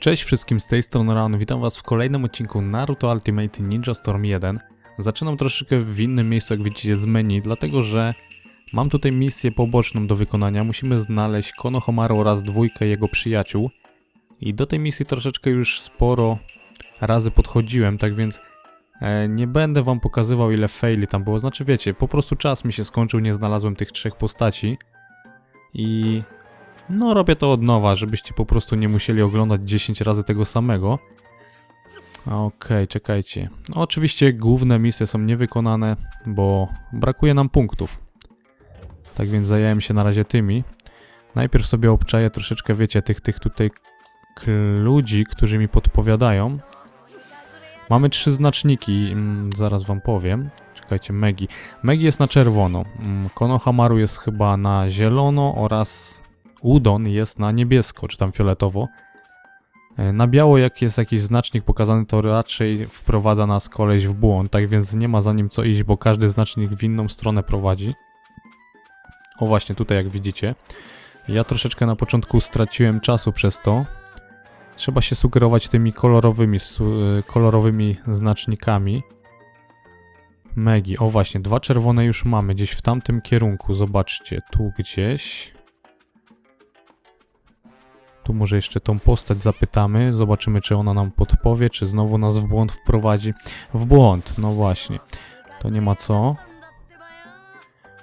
Cześć wszystkim z tej strony Ran, witam was w kolejnym odcinku Naruto Ultimate Ninja Storm 1. Zaczynam troszeczkę w innym miejscu, jak widzicie z menu, dlatego że mam tutaj misję poboczną do wykonania. Musimy znaleźć Konohamaru oraz dwójkę jego przyjaciół. I do tej misji troszeczkę już sporo razy podchodziłem, tak więc e, nie będę wam pokazywał ile faili tam było. Znaczy wiecie, po prostu czas mi się skończył, nie znalazłem tych trzech postaci. I no, robię to od nowa, żebyście po prostu nie musieli oglądać 10 razy tego samego. Okej, czekajcie. No, oczywiście główne misje są niewykonane, bo brakuje nam punktów. Tak więc zająłem się na razie tymi. Najpierw sobie obczaję troszeczkę, wiecie, tych, tych tutaj ludzi, którzy mi podpowiadają. Mamy trzy znaczniki, mm, zaraz wam powiem. Czekajcie, Megi. Megi jest na czerwono, mm, Konohamaru jest chyba na zielono oraz Udon jest na niebiesko, czy tam fioletowo. E, Na biało, jak jest jakiś znacznik pokazany, to raczej wprowadza nas koleś w błąd, tak więc nie ma za nim co iść, bo każdy znacznik w inną stronę prowadzi. O właśnie, tutaj jak widzicie. Ja troszeczkę na początku straciłem czasu przez to. Trzeba się sugerować tymi kolorowymi, e, kolorowymi znacznikami. Megi, o właśnie, dwa czerwone już mamy, gdzieś w tamtym kierunku, zobaczcie, tu gdzieś. Tu może jeszcze tą postać zapytamy, zobaczymy czy ona nam podpowie, czy znowu nas w błąd wprowadzi. W błąd, no właśnie. To nie ma co.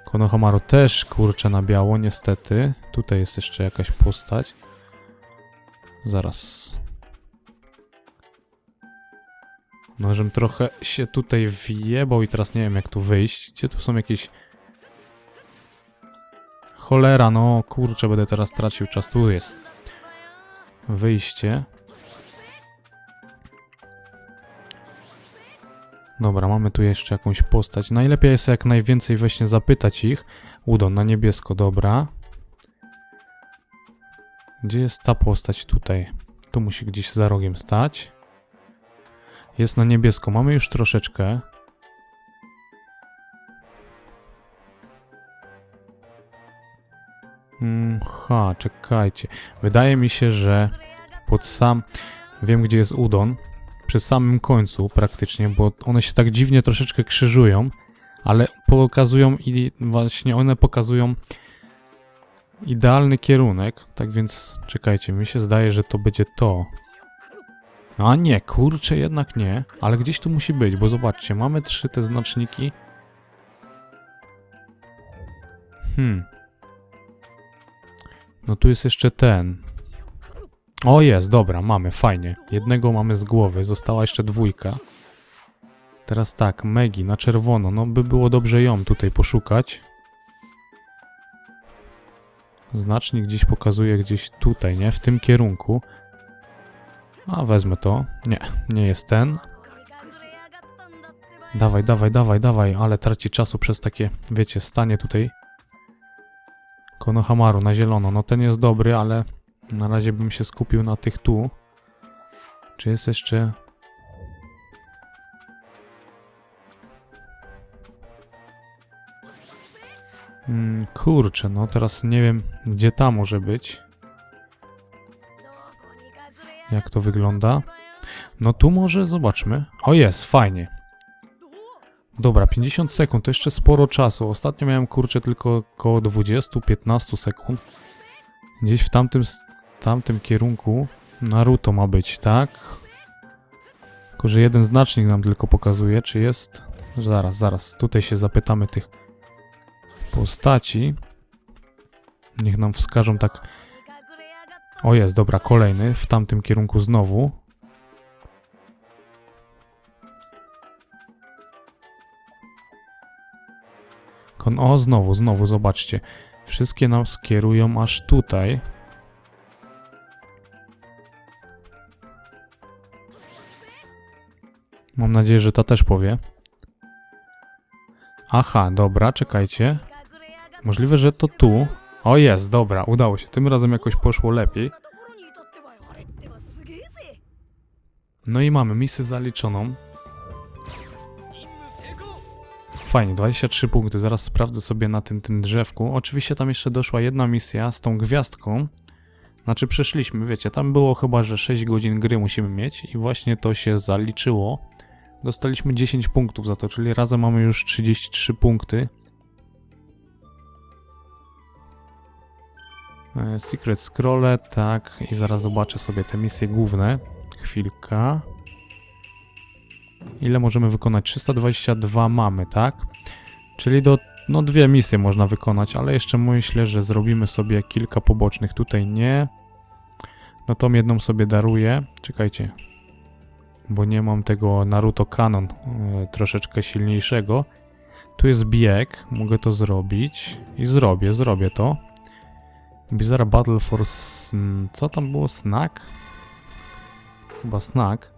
Konohamaru też kurczę na biało, niestety. Tutaj jest jeszcze jakaś postać. Zaraz. No, żebym trochę się tutaj wjebał i teraz nie wiem jak tu wyjść. Gdzie tu są jakieś... Cholera, no kurczę, będę teraz tracił czas. Tu jest wyjście. Dobra, mamy tu jeszcze jakąś postać. Najlepiej jest jak najwięcej właśnie zapytać ich. Udon na niebiesko, dobra. Gdzie jest ta postać tutaj? Tu musi gdzieś za rogiem stać. Jest na niebiesko. Mamy już troszeczkę. Mm, ha, czekajcie. Wydaje mi się, że pod sam. Wiem, gdzie jest udon. Przy samym końcu praktycznie, bo one się tak dziwnie troszeczkę krzyżują, ale pokazują i właśnie one pokazują idealny kierunek. Tak więc czekajcie, mi się zdaje, że to będzie to. A nie, kurczę, jednak nie, ale gdzieś tu musi być, bo zobaczcie, mamy trzy te znaczniki. Hmm. No tu jest jeszcze ten. O jest, dobra, mamy, fajnie. Jednego mamy z głowy, została jeszcze dwójka. Teraz tak, Megi na czerwono, no by było dobrze ją tutaj poszukać. Znacznik gdzieś pokazuje gdzieś tutaj, nie? W tym kierunku. A, wezmę to. Nie, nie jest ten. Dawaj, dawaj, dawaj, dawaj, ale traci czasu przez takie, wiecie, stanie tutaj. Konohamaru na zielono. No ten jest dobry, ale na razie bym się skupił na tych tu. Czy jest jeszcze... Mm, kurczę, no teraz nie wiem, gdzie ta może być. Jak to wygląda? No tu może zobaczmy. O jest, fajnie. Dobra, 50 sekund, to jeszcze sporo czasu. Ostatnio miałem kurczę tylko około 20-15 sekund. Gdzieś w tamtym, tamtym kierunku Naruto ma być, tak? Tylko, że jeden znacznik nam tylko pokazuje, czy jest... Zaraz, zaraz, tutaj się zapytamy tych postaci. Niech nam wskażą tak... O jest, dobra, kolejny, w tamtym kierunku znowu. O, znowu, znowu, zobaczcie. Wszystkie nas kierują aż tutaj. Mam nadzieję, że ta też powie. Aha, dobra, czekajcie. Możliwe, że to tu. O jest, dobra, udało się. Tym razem jakoś poszło lepiej. No i mamy misję zaliczoną. Fajnie, 23 punkty. Zaraz sprawdzę sobie na tym, tym drzewku. Oczywiście tam jeszcze doszła jedna misja z tą gwiazdką. Znaczy przeszliśmy, wiecie, tam było chyba, że 6 godzin gry musimy mieć i właśnie to się zaliczyło. Dostaliśmy 10 punktów za to, czyli razem mamy już 33 punkty. E, Secret Scrolle, tak, i zaraz zobaczę sobie te misje główne. Chwilka. Ile możemy wykonać? 322 mamy, tak? Czyli do, no dwie misje można wykonać, ale jeszcze myślę, że zrobimy sobie kilka pobocznych. Tutaj nie. No tą jedną sobie daruję. Czekajcie. Bo nie mam tego Naruto Canon e, troszeczkę silniejszego. Tu jest bieg, mogę to zrobić. I zrobię, zrobię to. Bizarre Battle for... Sn- Co tam było? Snack? Chyba snack.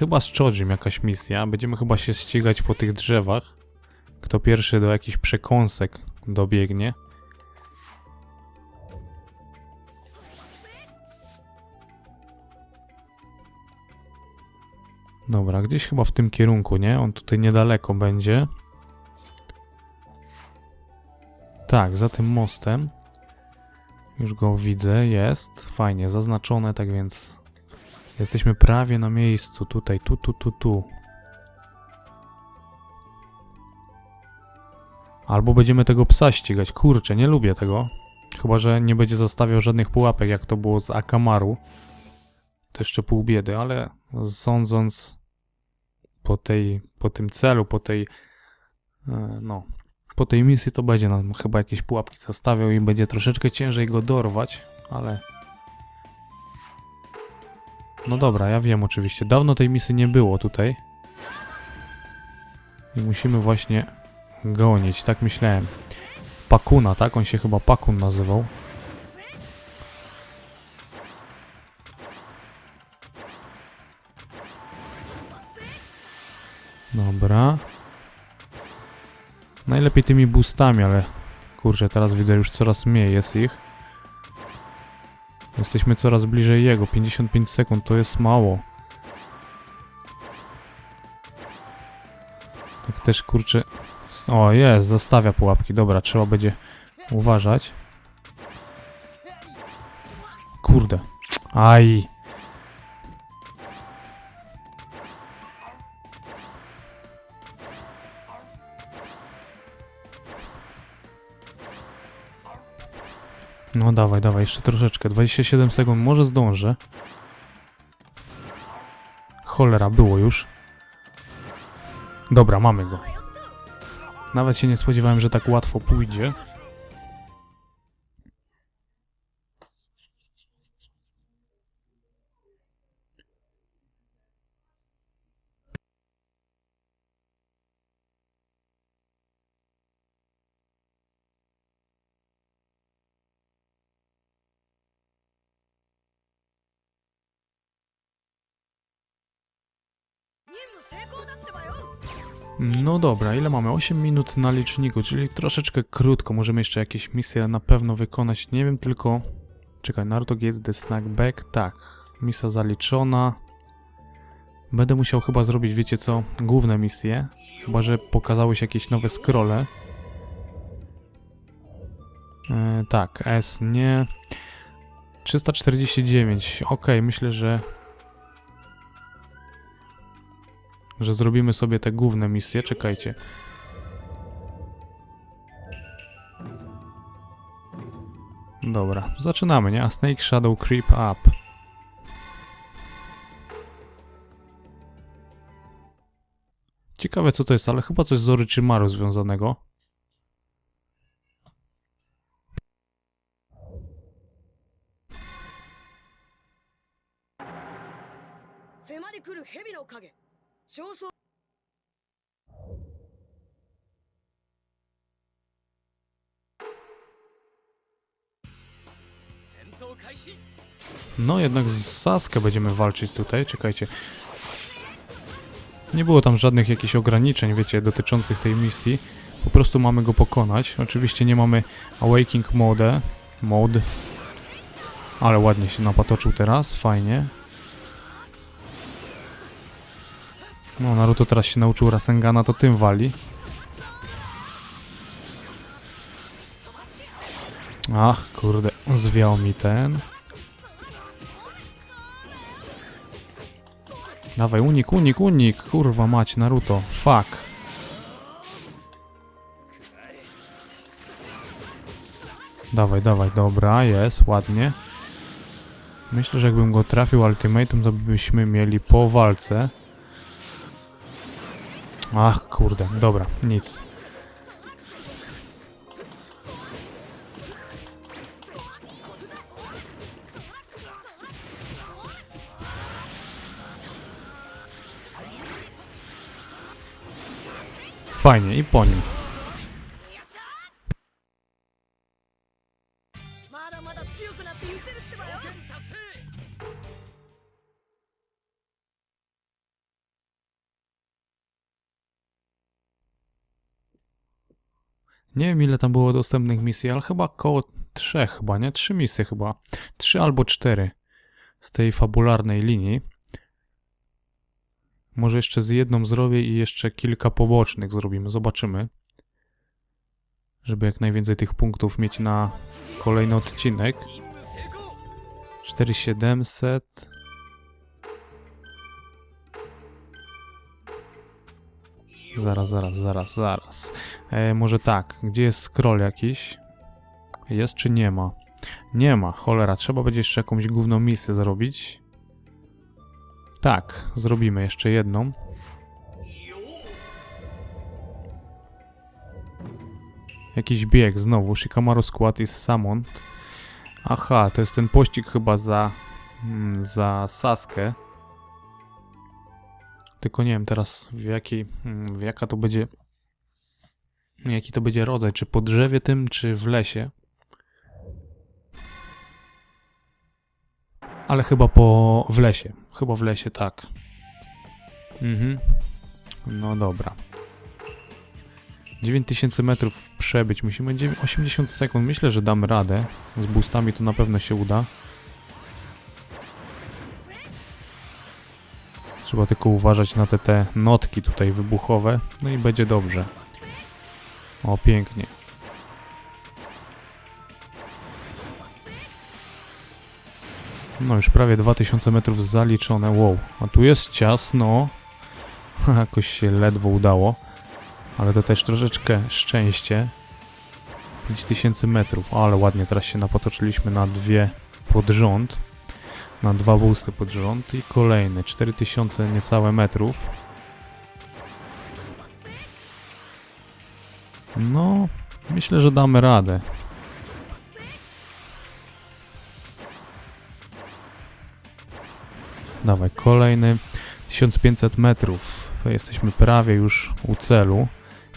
Chyba z Chojim jakaś misja. Będziemy chyba się ścigać po tych drzewach. Kto pierwszy do jakichś przekąsek dobiegnie. Dobra, gdzieś chyba w tym kierunku, nie? On tutaj niedaleko będzie. Tak, za tym mostem. Już go widzę, jest. Fajnie, zaznaczone, tak więc jesteśmy prawie na miejscu. Tutaj, tu, tu, tu, tu. Albo będziemy tego psa ścigać. Kurczę, nie lubię tego. Chyba, że nie będzie zostawiał żadnych pułapek, jak to było z Akamaru. To jeszcze pół biedy, ale sądząc po tej, po tym celu, po tej, e, no, po tej misji to będzie nam chyba jakieś pułapki zostawiał i będzie troszeczkę ciężej go dorwać, ale... No dobra, ja wiem oczywiście. Dawno tej misji nie było tutaj. I musimy właśnie gonić, tak myślałem. Pakuna, tak? On się chyba Pakun nazywał. Dobra. Najlepiej tymi boostami, ale kurczę, teraz widzę już coraz mniej jest ich. Jesteśmy coraz bliżej jego. 55 sekund to jest mało. Tak też kurczę. O, jest, zostawia pułapki. Dobra, trzeba będzie uważać. Kurde. Aj. Dawaj, dawaj, jeszcze troszeczkę. 27 sekund, może zdążę. Cholera, było już. Dobra, mamy go. Nawet się nie spodziewałem, że tak łatwo pójdzie. No dobra, ile mamy? 8 minut na liczniku, czyli troszeczkę krótko. Możemy jeszcze jakieś misje na pewno wykonać. Nie wiem tylko... Czekaj, Naruto Gates the Snack Back. Tak, misja zaliczona. Będę musiał chyba zrobić, wiecie co, główne misje. Chyba, że pokazały się jakieś nowe scrolle. E, tak, S nie. 349. Ok, myślę, że że zrobimy sobie te główne misje. Czekajcie. Dobra, zaczynamy, nie? A Snake Shadow Creep Up. Ciekawe co to jest, ale chyba coś z Orochimaru związanego. No, jednak z Saskę będziemy walczyć tutaj, czekajcie. Nie było tam żadnych jakichś ograniczeń, wiecie, dotyczących tej misji. Po prostu mamy go pokonać. Oczywiście nie mamy Awaking Mode, mod, ale ładnie się napatoczył teraz, fajnie. No, Naruto teraz się nauczył Rasengana, to tym wali. Ach, kurde, zwiał mi ten. Dawaj, unik, unik, unik. Kurwa mać, Naruto. Fuck. Dawaj, dawaj, dobra, jest, ładnie. Myślę, że jakbym go trafił ultimatem, to byśmy mieli po walce. Ach, kurde, dobra, nic. Fajnie, i po nim. Nie wiem ile tam było dostępnych misji, ale chyba koło trzech chyba, nie? Trzy misje chyba. Trzy albo cztery z tej fabularnej linii. Może jeszcze z jedną zrobię i jeszcze kilka pobocznych zrobimy. Zobaczymy. Żeby jak najwięcej tych punktów mieć na kolejny odcinek. 4700. Zaraz, zaraz, zaraz, zaraz. E, może tak, gdzie jest scroll jakiś? Jest czy nie ma? Nie ma, cholera, trzeba będzie jeszcze jakąś główną misję zrobić. Tak, zrobimy jeszcze jedną. Jakiś bieg znowu, Shikamaru Squad is summoned. Aha, to jest ten pościg chyba za, mm, za Saskę. Tylko nie wiem teraz w jakiej, mm, w jaka to będzie, jaki to będzie rodzaj, czy po drzewie tym, czy w lesie. Ale chyba po, w lesie, chyba w lesie, tak. Mhm. No dobra. 9000 metrów przebyć, musimy dziewię- 80 sekund, myślę, że damy radę. Z boostami to na pewno się uda. Trzeba tylko uważać na te, te notki tutaj wybuchowe, no i będzie dobrze. O, pięknie. No już prawie 2000 metrów zaliczone, wow. A tu jest ciasno. Jakoś się ledwo udało. Ale to też troszeczkę szczęście. 5000 metrów, ale ładnie teraz się napatoczyliśmy na dwie pod rząd na dwa boosty pod rząd i kolejne 4000 niecałe metrów. No, myślę, że damy radę. Dawaj, kolejny 1500 metrów. Jesteśmy prawie już u celu.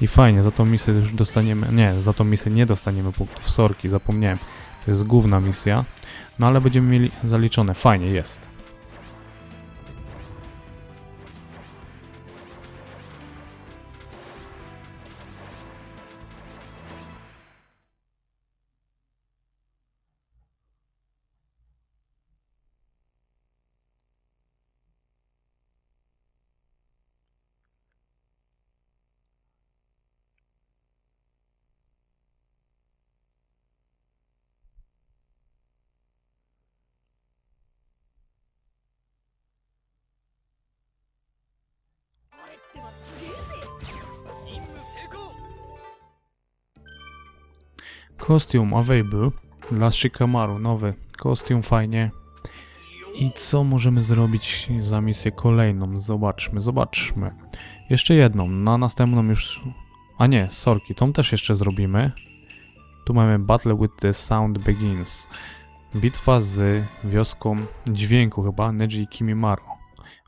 I fajnie, za tą misję już dostaniemy. Nie, za tą misję nie dostaniemy punktów. Sorki, zapomniałem. To jest główna misja. No ale będziemy mieli zaliczone. Fajnie jest. Kostium available dla Shikamaru, nowy kostium, fajnie. I co możemy zrobić za misję kolejną? Zobaczmy, zobaczmy. Jeszcze jedną, na następną już... A nie, sorki, tą też jeszcze zrobimy. Tu mamy Battle with the Sound Begins. Bitwa z wioską dźwięku chyba, Neji Kimimaro.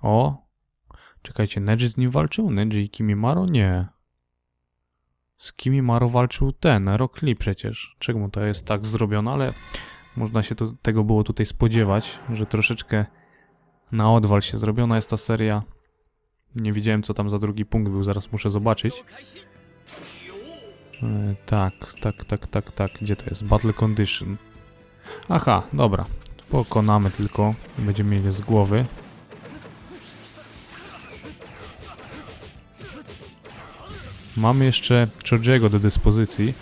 O! Czekajcie, Neji z nim walczył? Neji Kimimaro? Nie. Z Kimimaro walczył ten, Rock Lee przecież. Czemu to jest tak zrobione, ale można się tu, tego było tutaj spodziewać, że troszeczkę na odwal się zrobiona jest ta seria. Nie widziałem co tam za drugi punkt był, zaraz muszę zobaczyć. E, tak, tak, tak, tak, tak. Gdzie to jest? Battle Condition. Aha, dobra. Pokonamy tylko. Będziemy mieli z głowy. Mamy jeszcze Chojiego do dyspozycji,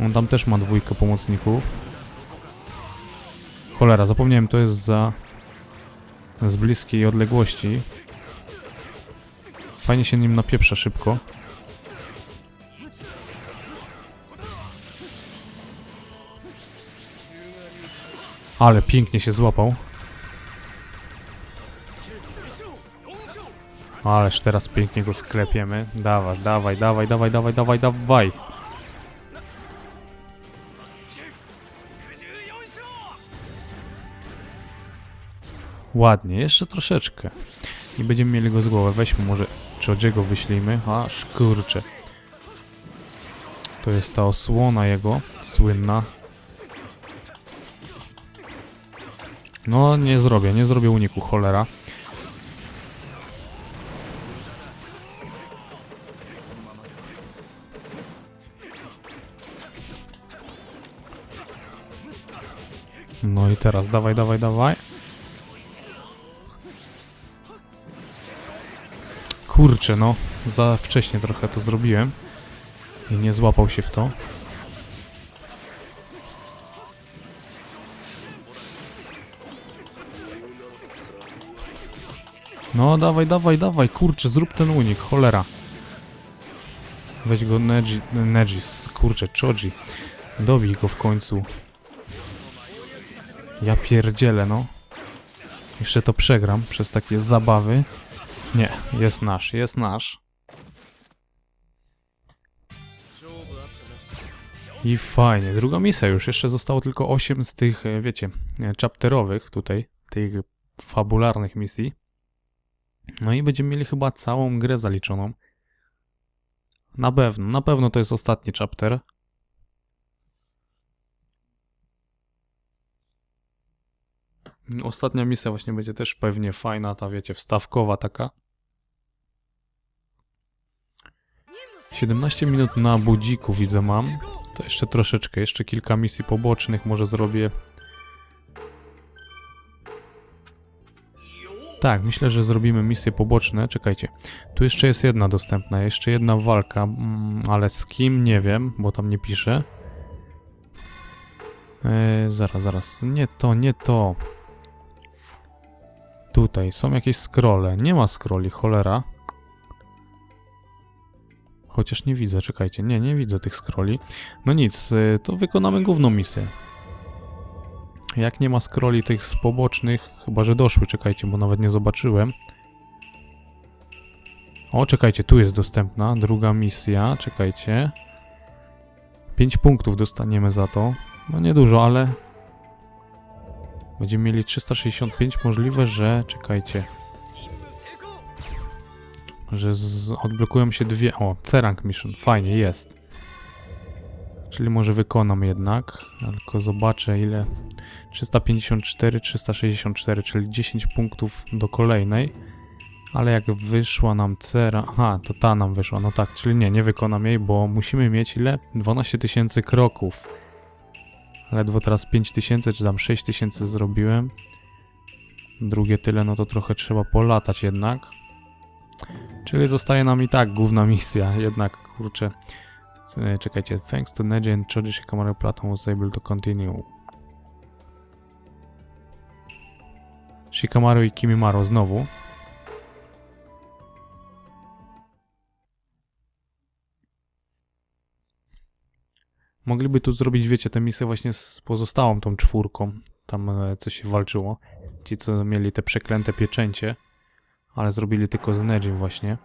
On tam też ma dwójkę pomocników. Cholera, zapomniałem, to jest za... z bliskiej odległości. Fajnie się nim napieprza szybko. Ale pięknie się złapał. Ależ teraz pięknie go sklepiemy. Dawaj, dawaj, dawaj, dawaj, dawaj, dawaj, dawaj. Ładnie, jeszcze troszeczkę. I będziemy mieli go z głowy. Weźmy może Chodziego wyślijmy. Aż kurczę. To jest ta osłona jego, słynna. No, nie zrobię, nie zrobię uniku, cholera. Teraz, dawaj, dawaj, dawaj. Kurczę, no, za wcześnie trochę to zrobiłem. I nie złapał się w to. No, dawaj, dawaj, dawaj, kurczę, zrób ten unik, cholera. Weź go Neji, Negis, kurczę, Choji. Dobij go w końcu. Ja pierdzielę, no. Jeszcze to przegram przez takie zabawy. Nie, jest nasz, jest nasz. I fajnie, druga misja już. Jeszcze zostało tylko 8 z tych, e, wiecie, e, chapterowych tutaj, tych fabularnych misji. No i będziemy mieli chyba całą grę zaliczoną. Na pewno, na pewno to jest ostatni chapter. Ostatnia misja właśnie będzie też pewnie fajna, ta wiecie, wstawkowa taka. 17 minut na budziku widzę mam. To jeszcze troszeczkę, jeszcze kilka misji pobocznych może zrobię. Tak, myślę, że zrobimy misje poboczne. Czekajcie, tu jeszcze jest jedna dostępna, jeszcze jedna walka, mm, ale z kim nie wiem, bo tam nie pisze. Eee, zaraz, zaraz, nie to, nie to. Tutaj są jakieś scrolle. Nie ma scrolli, cholera. Chociaż nie widzę, czekajcie. Nie, nie widzę tych scrolli. No nic, y, to wykonamy główną misję. Jak nie ma scrolli tych z pobocznych, chyba że doszły, czekajcie, bo nawet nie zobaczyłem. O, czekajcie, tu jest dostępna druga misja, czekajcie. 5 punktów dostaniemy za to. No niedużo, ale Będziemy mieli 365, możliwe, że... Czekajcie. Że z... odblokują się dwie... O, C-Rank Mission, fajnie, jest. Czyli może wykonam jednak, tylko zobaczę ile... 354, 364, czyli 10 punktów do kolejnej. Ale jak wyszła nam cera... Aha, to ta nam wyszła, no tak, czyli nie, nie wykonam jej, bo musimy mieć ile? 12 tysięcy kroków. Ledwo teraz 5000 czy tam 6000 zrobiłem. Drugie tyle, no to trochę trzeba polatać jednak. Czyli zostaje nam i tak główna misja, jednak kurczę. E, Czekajcie, thanks to Neji and Choji Shikamaru Platon was able to continue. Shikamaru i Kimimaro znowu. Mogliby tu zrobić, wiecie, tę misję właśnie z pozostałą tą czwórką. Tam e, co się walczyło. Ci, co mieli te przeklęte pieczęcie. Ale zrobili tylko z Nejim właśnie.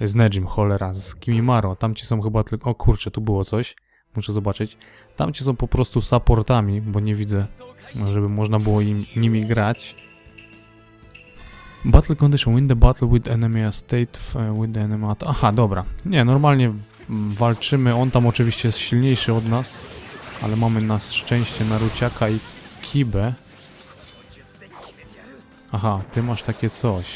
E, Z Nejim, cholera, z Kimimaro. Tamci są chyba tylko... O kurczę, tu było coś. Muszę zobaczyć. Tamci są po prostu supportami, bo nie widzę, żeby można było im, nimi grać. Battle condition. Win the battle with enemy state uh, with the enemy at... Aha, dobra. Nie, normalnie walczymy. On tam oczywiście jest silniejszy od nas, ale mamy na szczęście Naruciaka i Kibę. Aha, ty masz takie coś.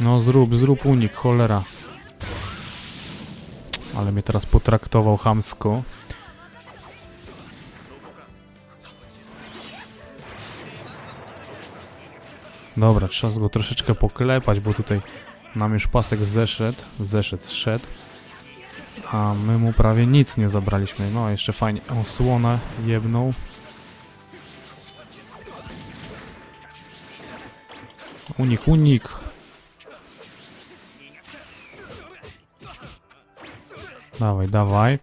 No zrób, zrób unik, cholera. Ale mnie teraz potraktował chamsko. Dobra, trzeba go troszeczkę poklepać, bo tutaj nam już pasek zeszedł, zeszedł, zszedł. A my mu prawie nic nie zabraliśmy. No, jeszcze fajnie. Osłonę jebną. Unik, unik. Dawaj, dawaj.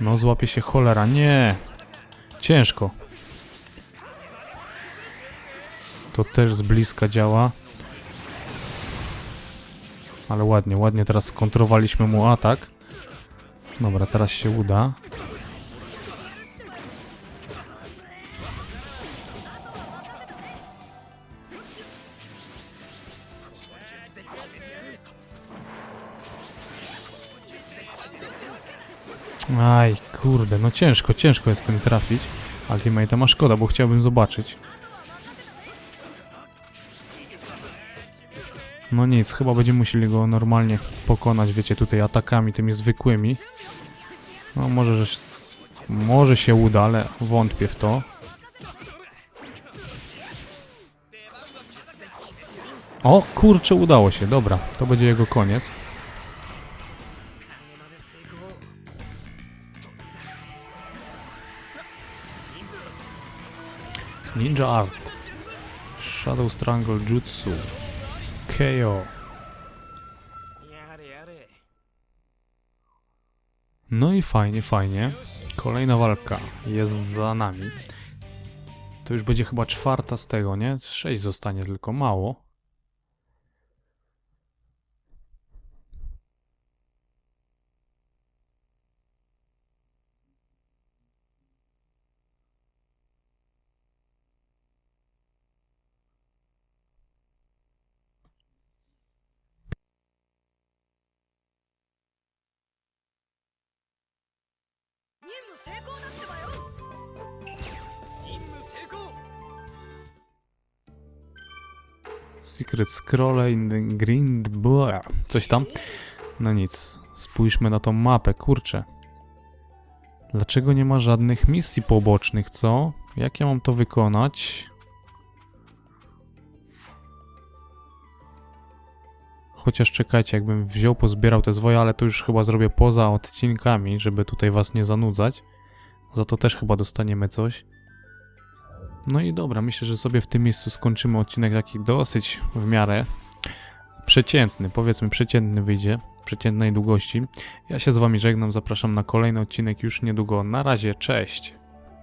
No, złapie się cholera. Nie. Ciężko. To też z bliska działa. Ale ładnie, ładnie teraz skontrowaliśmy mu atak. Dobra, teraz się uda. Aj, kurde, no ciężko, ciężko jest tym trafić. Ultimate ma szkoda, bo chciałbym zobaczyć. No nic, chyba będziemy musieli go normalnie pokonać, wiecie, tutaj atakami tymi zwykłymi. No może, że może się uda, ale wątpię w to. O, kurczę, udało się, dobra, to będzie jego koniec. Ninja Art. Shadow Strangle Jutsu. KO. No i fajnie, fajnie. Kolejna walka jest za nami. To już będzie chyba czwarta z tego, nie? Sześć zostanie tylko mało. Secret Scroll in Green... Blah, Coś tam. No nic. Spójrzmy na tą mapę, kurczę. Dlaczego nie ma żadnych misji pobocznych, co? Jak ja mam to wykonać? Chociaż czekajcie, jakbym wziął, pozbierał te zwoje, ale to już chyba zrobię poza odcinkami, żeby tutaj was nie zanudzać. Za to też chyba dostaniemy coś. No i dobra, myślę, że sobie w tym miejscu skończymy odcinek taki dosyć w miarę przeciętny, powiedzmy przeciętny wyjdzie, przeciętnej długości. Ja się z wami żegnam, zapraszam na kolejny odcinek już niedługo. Na razie, cześć!